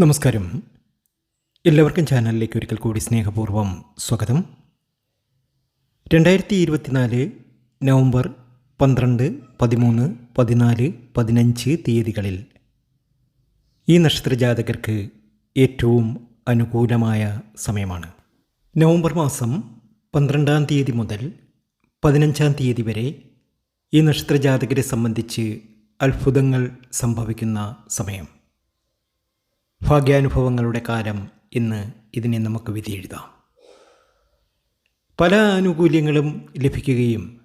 നമസ്കാരം. എല്ലാവർക്കും ചാനലിലേക്ക് ഒരിക്കൽ കൂടി സ്നേഹപൂർവം സ്വാഗതം. രണ്ടായിരത്തി ഇരുപത്തിനാല് നവംബർ പന്ത്രണ്ട് പതിമൂന്ന് പതിനാല് പതിനഞ്ച് തീയതികളിൽ ഈ നക്ഷത്രജാതകർക്ക് ഏറ്റവും അനുകൂലമായ സമയമാണ്. നവംബർ മാസം പന്ത്രണ്ടാം തീയതി മുതൽ പതിനഞ്ചാം തീയതി വരെ ഈ നക്ഷത്രജാതകരെ സംബന്ധിച്ച് അത്ഭുതങ്ങൾ സംഭവിക്കുന്ന സമയം. ഭാഗ്യാനുഭവങ്ങളുടെ കാലം ഇന്ന് ഇതിനെ നമുക്ക് വിധിയെഴുതാം. പല ആനുകൂല്യങ്ങളും ലഭിക്കുകയും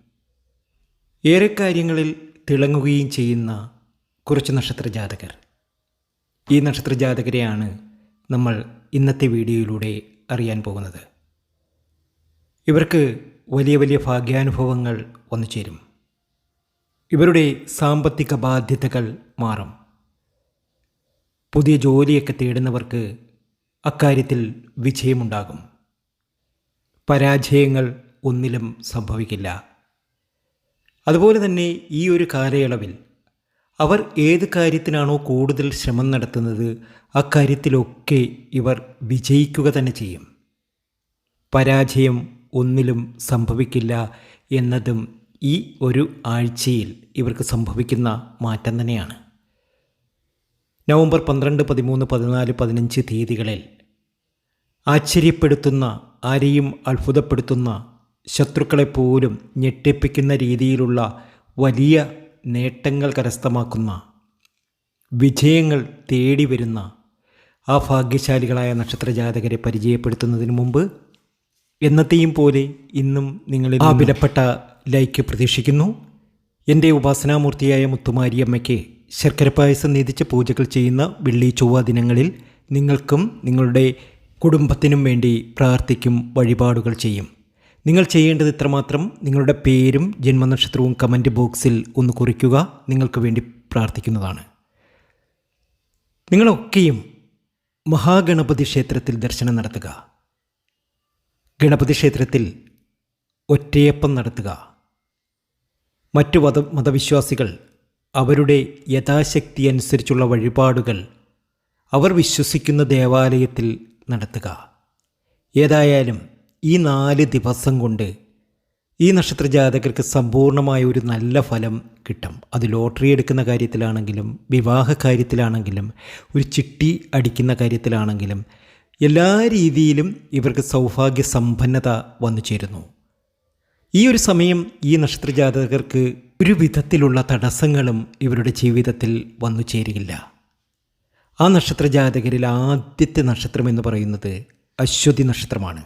ഏറെ കാര്യങ്ങളിൽ തിളങ്ങുകയും ചെയ്യുന്ന കുറച്ച് നക്ഷത്രജാതകർ ഈ നക്ഷത്രജാതകരെയാണ് നമ്മൾ ഇന്നത്തെ വീഡിയോയിലൂടെ അറിയാൻ പോകുന്നത്. ഇവർക്ക് വലിയ വലിയ ഭാഗ്യാനുഭവങ്ങൾ വന്നു ചേരും ഇവരുടെ സാമ്പത്തിക ബാധ്യതകൾ മാറും. പുതിയ ജോലിയൊക്കെ തേടുന്നവർക്ക് അക്കാര്യത്തിൽ വിജയമുണ്ടാകും. പരാജയങ്ങൾ ഒന്നിലും സംഭവിക്കില്ല. അതുപോലെ തന്നെ ഈ ഒരു കാലയളവിൽ അവർ ഏത് കാര്യത്തിനാണോ കൂടുതൽ ശ്രമം നടത്തുന്നത് അക്കാര്യത്തിലൊക്കെ ഇവർ വിജയിക്കുക തന്നെ ചെയ്യും. പരാജയം ഒന്നിലും സംഭവിക്കില്ല എന്നതും ഈ ഒരു ആഴ്ചയിൽ ഇവർക്ക് സംഭവിക്കുന്ന മാറ്റം തന്നെയാണ്. നവംബർ പന്ത്രണ്ട് പതിമൂന്ന് പതിനാല് പതിനഞ്ച് തീയതികളിൽ ആശ്ചര്യപ്പെടുത്തുന്ന ആരെയും അത്ഭുതപ്പെടുത്തുന്ന ശത്രുക്കളെപ്പോലും ഞെട്ടിപ്പിക്കുന്ന രീതിയിലുള്ള വലിയ നേട്ടങ്ങൾ കരസ്ഥമാക്കുന്ന വിജയങ്ങൾ തേടി വരുന്ന ആ ഭാഗ്യശാലികളായ നക്ഷത്രജാതകരെ പരിചയപ്പെടുത്തുന്നതിന് മുമ്പ് എന്നത്തെയും പോലെ ഇന്നും നിങ്ങളിൽ ആ വിലപ്പെട്ട ലൈക്ക് പ്രതീക്ഷിക്കുന്നു. എന്റെ ഉപാസനാമൂർത്തിയായ മുത്തുമാരിയമ്മയ്ക്ക് ശർക്കര പായസം നീതിച്ച് പൂജകൾ ചെയ്യുന്ന വെള്ളി ചൊവ്വ ദിനങ്ങളിൽ നിങ്ങൾക്കും നിങ്ങളുടെ കുടുംബത്തിനും വേണ്ടി പ്രാർത്ഥിക്കും വഴിപാടുകൾ ചെയ്യും. നിങ്ങൾ ചെയ്യേണ്ടത് ഇത്രമാത്രം. നിങ്ങളുടെ പേരും ജന്മനക്ഷത്രവും കമന്റ് ബോക്സിൽ ഒന്ന് കുറിക്കുക. നിങ്ങൾക്ക് വേണ്ടി പ്രാർത്ഥിക്കുന്നതാണ്. നിങ്ങളൊക്കെയും മഹാഗണപതി ക്ഷേത്രത്തിൽ ദർശനം നടത്തുക. ഗണപതി ക്ഷേത്രത്തിൽ ഒറ്റയപ്പം നടത്തുക. മറ്റു മത മതവിശ്വാസികൾ അവരുടെ യഥാശക്തി അനുസരിച്ചുള്ള വഴിപാടുകൾ അവർ വിശ്വസിക്കുന്ന ദേവാലയത്തിൽ നടത്തുക. ഏതായാലും ഈ നാല് ദിവസം കൊണ്ട് ഈ നക്ഷത്ര ജാതകർക്ക് സമ്പൂർണമായ ഒരു നല്ല ഫലം കിട്ടും. അത് ലോട്ടറി എടുക്കുന്ന കാര്യത്തിലാണെങ്കിലും വിവാഹ കാര്യത്തിലാണെങ്കിലും ഒരു ചിട്ടി അടിക്കുന്ന കാര്യത്തിലാണെങ്കിലും എല്ലാ രീതിയിലും ഇവർക്ക് സൗഭാഗ്യ സമ്പന്നത വന്നു ചേരുന്നു. ഈ ഒരു സമയം ഈ നക്ഷത്രജാതകർക്ക് ഒരു വിധത്തിലുള്ള തടസ്സങ്ങളും ഇവരുടെ ജീവിതത്തിൽ വന്നു ചേരുകയില്ല. ആ നക്ഷത്ര ജാതകരിൽ ആദ്യത്തെ നക്ഷത്രം എന്ന് പറയുന്നത് അശ്വതി നക്ഷത്രമാണ്.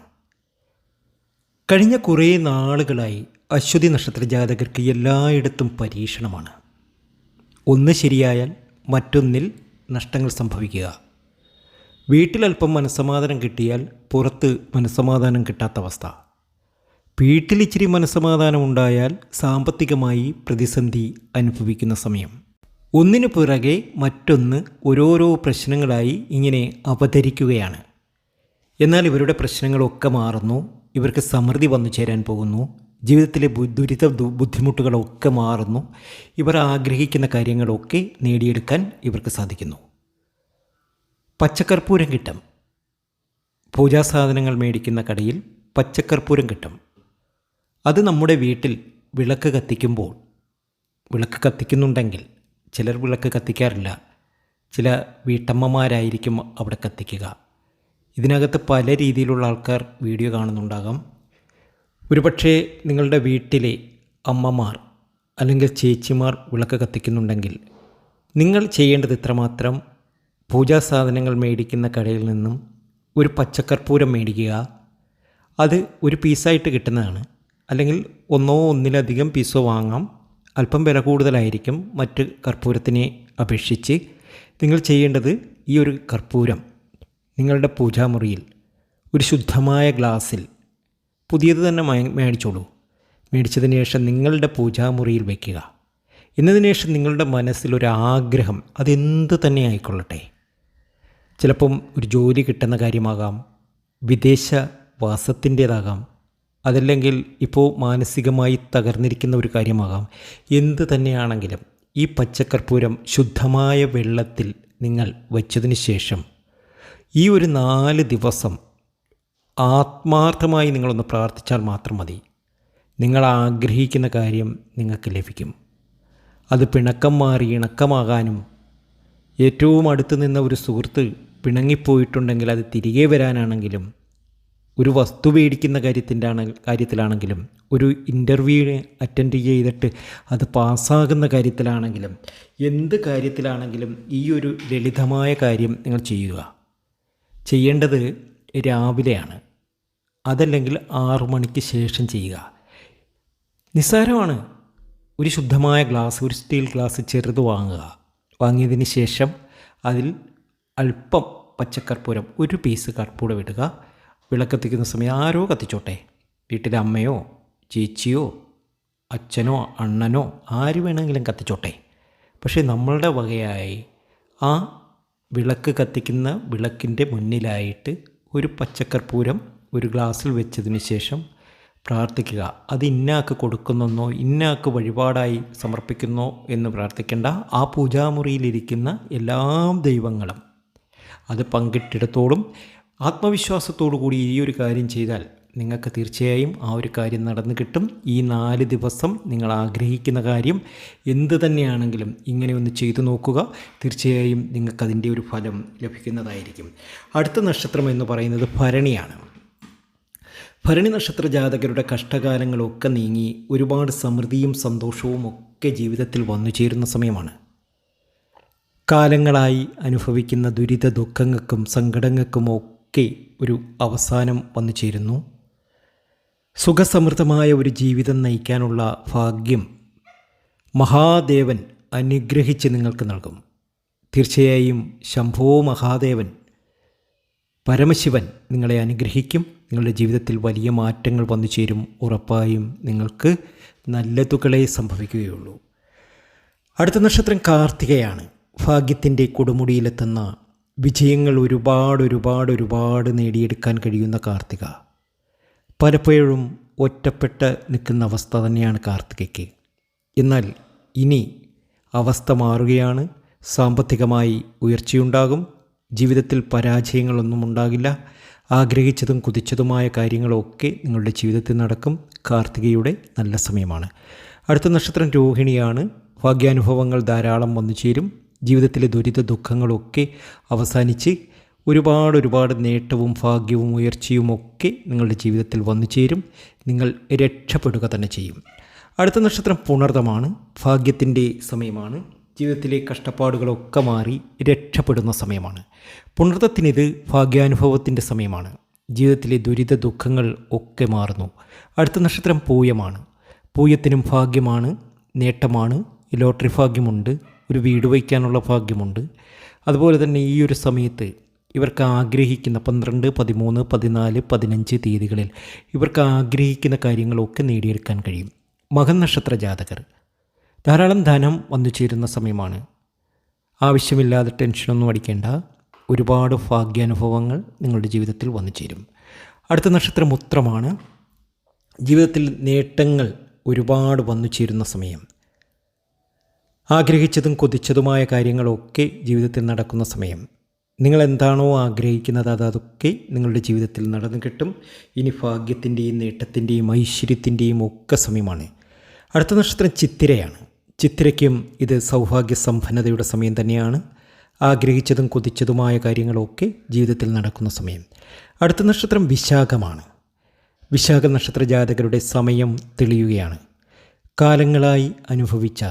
കഴിഞ്ഞ കുറേ നാളുകളായി അശ്വതി നക്ഷത്ര ജാതകർക്ക് എല്ലായിടത്തും പരീക്ഷണമാണ്. ഒന്ന് ശരിയായാൽ മറ്റൊന്നിൽ നഷ്ടങ്ങൾ സംഭവിക്കുക. വീട്ടിലല്പം മനസ്സമാധാനം കിട്ടിയാൽ പുറത്ത് മനസ്സമാധാനം കിട്ടാത്ത അവസ്ഥ. വീട്ടിൽ ഇച്ചിരി മനസ്സമാധാനം ഉണ്ടായാൽ സാമ്പത്തികമായി പ്രതിസന്ധി അനുഭവിക്കുന്ന സമയം. ഒന്നിനു പുറകെ മറ്റൊന്ന് ഓരോരോ പ്രശ്നങ്ങളായി ഇങ്ങനെ അവതരിക്കുകയാണ്. എന്നാൽ ഇവരുടെ പ്രശ്നങ്ങളൊക്കെ മാറുന്നു ഇവർക്ക് സമൃദ്ധി വന്നു ചേരാൻ പോകുന്നു ജീവിതത്തിലെ ദുരിത ബുദ്ധിമുട്ടുകളൊക്കെ മാറുന്നു ഇവർ ആഗ്രഹിക്കുന്ന കാര്യങ്ങളൊക്കെ നേടിയെടുക്കാൻ ഇവർക്ക് സാധിക്കുന്നു. പച്ചക്കർപ്പൂരം കിട്ടും. പൂജാസാധനങ്ങൾ മേടിക്കുന്ന കടയിൽ പച്ചക്കർപ്പൂരം കിട്ടും. അത് നമ്മുടെ വീട്ടിൽ വിളക്ക് കത്തിക്കുമ്പോൾ വിളക്ക് കത്തിക്കുന്നുണ്ടെങ്കിൽ ചിലർ വിളക്ക് കത്തിക്കാറില്ല. ചില വീട്ടമ്മമാരായിരിക്കും അവിടെ കത്തിക്കുക. ഇതിനകത്ത് പല രീതിയിലുള്ള ആൾക്കാർ വീഡിയോ കാണുന്നുണ്ടാകാം. ഒരുപക്ഷേ നിങ്ങളുടെ വീട്ടിലെ അമ്മമാർ അല്ലെങ്കിൽ ചേച്ചിമാർ വിളക്ക് കത്തിക്കുന്നുണ്ടെങ്കിൽ നിങ്ങൾ ചെയ്യേണ്ടത് ഇത്രമാത്രം പൂജാ സാധനങ്ങൾ മേടിക്കുന്ന കടയിൽ നിന്നും ഒരു പച്ചക്കർപ്പൂരം മേടിക്കുക. അത് ഒരു പീസായിട്ട് കിട്ടുന്നതാണ്. അല്ലെങ്കിൽ ഒന്നോ ഒന്നിലധികം പീസോ വാങ്ങാം. അല്പം വില കൂടുതലായിരിക്കും മറ്റ് കർപ്പൂരത്തിനെ അപേക്ഷിച്ച്. നിങ്ങൾ ചെയ്യേണ്ടത് ഈ ഒരു കർപ്പൂരം നിങ്ങളുടെ പൂജാമുറിയിൽ ഒരു ശുദ്ധമായ ഗ്ലാസ്സിൽ പുതിയത് തന്നെ മേടിച്ചോളൂ. മേടിച്ചതിന് ശേഷം നിങ്ങളുടെ പൂജാമുറിയിൽ വയ്ക്കുക എന്നതിന് ശേഷം നിങ്ങളുടെ മനസ്സിലൊരു ആഗ്രഹം അതെന്ത് തന്നെ ആയിക്കൊള്ളട്ടെ. ചിലപ്പം ഒരു ജോലി കിട്ടുന്ന കാര്യമാകാം വിദേശ വാസത്തിന്റേതാകാം അതല്ലെങ്കിൽ ഇപ്പോൾ മാനസികമായി തകർന്നിരിക്കുന്ന ഒരു കാര്യമാകാം. എന്ത് തന്നെയാണെങ്കിലും ഈ പച്ചക്കർപ്പൂരം ശുദ്ധമായ വെള്ളത്തിൽ നിങ്ങൾ വച്ചതിന് ശേഷം ഈ ഒരു നാല് ദിവസം ആത്മാർത്ഥമായി നിങ്ങളൊന്ന് പ്രാർത്ഥിച്ചാൽ മാത്രം മതി. നിങ്ങൾ ആഗ്രഹിക്കുന്ന കാര്യം നിങ്ങൾക്ക് ലഭിക്കും. അത് പിണക്കം മാറി ഇണക്കമാകാനും ഏറ്റവും അടുത്ത് നിന്ന ഒരു സുഹൃത്ത് പിണങ്ങിപ്പോയിട്ടുണ്ടെങ്കിൽ അത് തിരികെ വരാനാണെങ്കിലും ഒരു വസ്തു മേടിക്കുന്ന കാര്യത്തിന്റെ ആണ് കാര്യത്തിലാണെങ്കിലും ഒരു ഇന്റർവ്യൂവിന് അറ്റൻഡ് ചെയ്തിട്ട് അത് പാസ്സാകുന്ന കാര്യത്തിലാണെങ്കിലും എന്ത് കാര്യത്തിലാണെങ്കിലും ഈ ഒരു ലളിതമായ കാര്യം നിങ്ങൾ ചെയ്യുക. ചെയ്യേണ്ടത് രാവിലെയാണ്. അതല്ലെങ്കിൽ ആറു മണിക്ക് ശേഷം ചെയ്യുക. നിസ്സാരമാണ്. ഒരു ശുദ്ധമായ ഗ്ലാസ് ഒരു സ്റ്റീൽ ഗ്ലാസ് ചെറുത് വാങ്ങുക. വാങ്ങിയതിന് ശേഷം അതിൽ അല്പം പച്ചക്കർപ്പൂരം ഒരു പീസ് കർപ്പൂരം ഇടുക. വിളക്കത്തിക്കുന്ന സമയം ആരോ കത്തിച്ചോട്ടെ. വീട്ടിലെ അമ്മയോ ചേച്ചിയോ അച്ഛനോ അണ്ണനോ ആര് വേണമെങ്കിലും കത്തിച്ചോട്ടെ. പക്ഷേ നമ്മളുടെ വകയായി ആ വിളക്ക് കത്തിക്കുന്ന വിളക്കിന്റെ മുന്നിലായിട്ട് ഒരു പച്ചക്കർപ്പൂരം ഒരു ഗ്ലാസ്സിൽ വെച്ചതിന് ശേഷം പ്രാർത്ഥിക്കുക. അത് ഇന്നാക്ക് കൊടുക്കുന്നെന്നോ ഇന്നാക്ക് വഴിപാടായി സമർപ്പിക്കുന്നോ എന്ന് പ്രാർത്ഥിക്കേണ്ട ആ പൂജാമുറിയിലിരിക്കുന്ന എല്ലാ ദൈവങ്ങളും. അത് പങ്കിട്ടിടത്തോളം ആത്മവിശ്വാസത്തോടു കൂടി ഈ ഒരു കാര്യം ചെയ്താൽ നിങ്ങൾക്ക് തീർച്ചയായും ആ ഒരു കാര്യം നടന്നു കിട്ടും. ഈ നാല് ദിവസം നിങ്ങൾ ആഗ്രഹിക്കുന്ന കാര്യം എന്ത് തന്നെയാണെങ്കിലും ഇങ്ങനെ ഒന്ന് ചെയ്തു നോക്കുക. തീർച്ചയായും നിങ്ങൾക്കതിന്റെ ഒരു ഫലം ലഭിക്കുന്നതായിരിക്കും. അടുത്ത നക്ഷത്രം എന്ന് പറയുന്നത് ഭരണിയാണ്. ഭരണി നക്ഷത്ര ജാതകരുടെ കഷ്ടകാലങ്ങളൊക്കെ നീങ്ങി ഒരുപാട് സമൃദ്ധിയും സന്തോഷവും ഒക്കെ ജീവിതത്തിൽ വന്നു ചേരുന്ന സമയമാണ്. കാലങ്ങളായി അനുഭവിക്കുന്ന ദുരിത ദുഃഖങ്ങൾക്കും സങ്കടങ്ങൾക്കും ഒക്കെ ഒരു അവസാനം വന്നു ചേരുന്നു. സുഖസമൃദ്ധമായ ഒരു ജീവിതം നയിക്കാനുള്ള ഭാഗ്യം മഹാദേവൻ അനുഗ്രഹിച്ച് നിങ്ങൾക്ക് നൽകും. തീർച്ചയായും ശംഭോ മഹാദേവൻ പരമശിവൻ നിങ്ങളെ അനുഗ്രഹിക്കും. നിങ്ങളുടെ ജീവിതത്തിൽ വലിയ മാറ്റങ്ങൾ വന്നു ചേരും. ഉറപ്പായും നിങ്ങൾക്ക് നല്ലതുകളെ സംഭവിക്കുകയുള്ളൂ. അടുത്ത നക്ഷത്രം കാർത്തികയാണ്. ഭാഗ്യത്തിന്റെ കൊടുമുടിയിലെത്തുന്ന വിജയങ്ങൾ ഒരുപാട് ഒരുപാട് ഒരുപാട് നേടിയെടുക്കാൻ കഴിയുന്ന കാർത്തിക. പലപ്പോഴും ഒറ്റപ്പെട്ട് നിൽക്കുന്ന അവസ്ഥ തന്നെയാണ് കാർത്തികയ്ക്ക്. എന്നാൽ ഇനി അവസ്ഥ മാറുകയാണ്. സാമ്പത്തികമായി ഉയർച്ചയുണ്ടാകും. ജീവിതത്തിൽ പരാജയങ്ങളൊന്നും ഉണ്ടാകില്ല. ആഗ്രഹിച്ചതും കുതിച്ചതുമായ കാര്യങ്ങളൊക്കെ നിങ്ങളുടെ ജീവിതത്തിൽ നടക്കും. കാർത്തികയുടെ നല്ല സമയമാണ്. അടുത്ത നക്ഷത്രം രോഹിണിയാണ്. ഭാഗ്യാനുഭവങ്ങൾ ധാരാളം വന്നു ചേരും ജീവിതത്തിലെ ദുരിത ദുഃഖങ്ങളൊക്കെ അവസാനിച്ച് ഒരുപാട് ഒരുപാട് നേട്ടവും ഭാഗ്യവും ഉയർച്ചയും ഒക്കെ നിങ്ങളുടെ ജീവിതത്തിൽ വന്നു ചേരും. നിങ്ങൾ രക്ഷപ്പെടുക തന്നെ ചെയ്യും. അടുത്ത നക്ഷത്രം പുണർതമാണ്. ഭാഗ്യത്തിന്റെ സമയമാണ്. ജീവിതത്തിലെ കഷ്ടപ്പാടുകളൊക്കെ മാറി രക്ഷപ്പെടുന്ന സമയമാണ്. പുണർത്തത്തിനിത് ഭാഗ്യാനുഭവത്തിന്റെ സമയമാണ്. ജീവിതത്തിലെ ദുരിത ദുഃഖങ്ങൾ ഒക്കെ മാറുന്നു. അടുത്ത നക്ഷത്രം പൂയമാണ്. പൂയത്തിനും ഭാഗ്യമാണ്. നേട്ടമാണ്. ലോട്ടറി ഭാഗ്യമുണ്ട്. ഒരു വീട് വയ്ക്കാനുള്ള ഭാഗ്യമുണ്ട്. അതുപോലെ തന്നെ ഈ ഒരു സമയത്ത് ഇവർക്ക് ആഗ്രഹിക്കുന്ന പന്ത്രണ്ട് പതിമൂന്ന് പതിനാല് പതിനഞ്ച് തീയതികളിൽ ഇവർക്ക് ആഗ്രഹിക്കുന്ന കാര്യങ്ങളൊക്കെ നേടിയെടുക്കാൻ കഴിയും. മകൻ നക്ഷത്ര ജാതകർ. ധാരാളം ധനം വന്നു ചേരുന്ന സമയമാണ്. ആവശ്യമില്ലാതെ ടെൻഷനൊന്നും അടിക്കേണ്ട. ഒരുപാട് ഭാഗ്യാനുഭവങ്ങൾ നിങ്ങളുടെ ജീവിതത്തിൽ വന്നു ചേരും. അടുത്ത നക്ഷത്രം ഉത്രമാണ്. ജീവിതത്തിൽ നേട്ടങ്ങൾ ഒരുപാട് വന്നു ചേരുന്ന സമയം. ആഗ്രഹിച്ചതും കൊതിച്ചതുമായ കാര്യങ്ങളൊക്കെ ജീവിതത്തിൽ നടക്കുന്ന സമയം. നിങ്ങൾ എന്താണോ ആഗ്രഹിക്കുന്നത് അത് അതൊക്കെ നിങ്ങളുടെ ജീവിതത്തിൽ നടന്നു കിട്ടും. ഇനി ഭാഗ്യത്തിന്റെയും നേട്ടത്തിന്റെയും ഐശ്വര്യത്തിന്റെയും ഒക്കെ സമയമാണ്. അടുത്ത നക്ഷത്രം ചിത്തിരയാണ്. ചിത്തിരയ്ക്കും ഇത് സൗഭാഗ്യ സമ്പന്നതയുടെ സമയം തന്നെയാണ്. ആഗ്രഹിച്ചതും കൊതിച്ചതുമായ കാര്യങ്ങളൊക്കെ ജീവിതത്തിൽ നടക്കുന്ന സമയം. അടുത്ത നക്ഷത്രം വിശാഖമാണ്. വിശാഖ നക്ഷത്ര ജാതകരുടെ സമയം തെളിയുകയാണ്. കാലങ്ങളായി അനുഭവിച്ച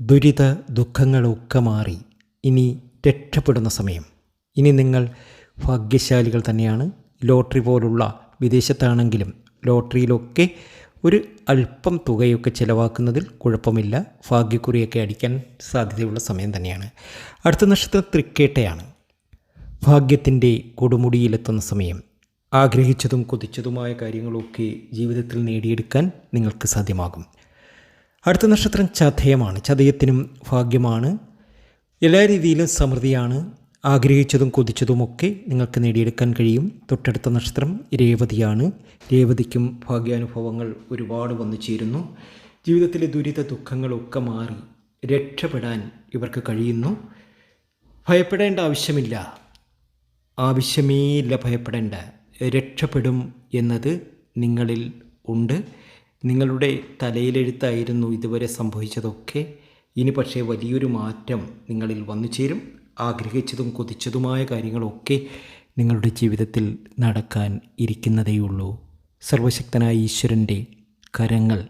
ദുരിത ദുഃഖങ്ങളൊക്കെ മാറി ഇനി രക്ഷപ്പെടുന്ന സമയം. ഇനി നിങ്ങൾ ഭാഗ്യശാലികൾ തന്നെയാണ്. ലോട്ടറി പോലുള്ള വിദേശത്താണെങ്കിലും ലോട്ടറിയിലൊക്കെ ഒരു അല്പം തുകയൊക്കെ ചിലവാക്കുന്നതിൽ കുഴപ്പമില്ല. ഭാഗ്യക്കുറിയൊക്കെ അടിക്കാൻ സാധ്യതയുള്ള സമയം തന്നെയാണ്. അടുത്ത നക്ഷത്രം തൃക്കേട്ടയാണ്. ഭാഗ്യത്തിന്റെ കൊടുമുടിയിലെത്തുന്ന സമയം. ആഗ്രഹിച്ചതും കൊതിച്ചതുമായ കാര്യങ്ങളൊക്കെ ജീവിതത്തിൽ നേടിയെടുക്കാൻ നിങ്ങൾക്ക് സാധ്യമാകും. അടുത്ത നക്ഷത്രം ചതയമാണ്. ചതയത്തിനും ഭാഗ്യമാണ്. എല്ലാ രീതിയിലും സമൃദ്ധിയാണ്. ആഗ്രഹിച്ചതും കൊതിച്ചതുമൊക്കെ നിങ്ങൾക്ക് നേടിയെടുക്കാൻ കഴിയും. തൊട്ടടുത്ത നക്ഷത്രം രേവതിയാണ്. രേവതിക്കും ഭാഗ്യാനുഭവങ്ങൾ ഒരുപാട് വന്നു ചേരുന്നു. ജീവിതത്തിലെ ദുരിത ദുഃഖങ്ങളൊക്കെ മാറി രക്ഷപ്പെടാൻ ഇവർക്ക് കഴിയുന്നു. ഭയപ്പെടേണ്ട ആവശ്യമില്ല. ആവശ്യമേ ഇല്ല ഭയപ്പെടേണ്ട. രക്ഷപ്പെടും എന്നത് നിങ്ങളിൽ ഉണ്ട്. നിങ്ങളുടെ തലയിലെഴുത്തായിരുന്നു ഇതുവരെ സംഭവിച്ചതൊക്കെ. ഇനി പക്ഷേ വലിയൊരു മാറ്റം നിങ്ങളിൽ വന്നു ചേരും. ആഗ്രഹിച്ചതും കൊതിച്ചതുമായ കാര്യങ്ങളൊക്കെ നിങ്ങളുടെ ജീവിതത്തിൽ നടക്കാൻ ഇരിക്കുന്നതേയുള്ളൂ. സർവശക്തനായ ഈശ്വരന്റെ കരങ്ങൾ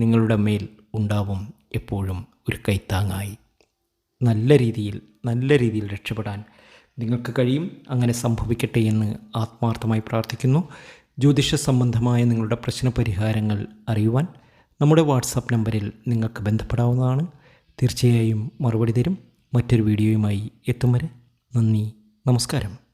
നിങ്ങളുടെ മേൽ ഉണ്ടാവും എപ്പോഴും ഒരു കൈത്താങ്ങായി. നല്ല രീതിയിൽ നല്ല രീതിയിൽ രക്ഷപ്പെടാൻ നിങ്ങൾക്ക് കഴിയും. അങ്ങനെ സംഭവിക്കട്ടെ എന്ന് ആത്മാർത്ഥമായി പ്രാർത്ഥിക്കുന്നു. ജ്യോതിഷ സംബന്ധമായ നിങ്ങളുടെ പ്രശ്ന പരിഹാരങ്ങൾ അറിയുവാൻ നമ്മുടെ വാട്സാപ്പ് നമ്പറിൽ നിങ്ങൾക്ക് ബന്ധപ്പെടാവുന്നതാണ്. തീർച്ചയായും മറുപടി തരും. മറ്റൊരു വീഡിയോയുമായി എത്തും വരെ നന്ദി. നമസ്കാരം.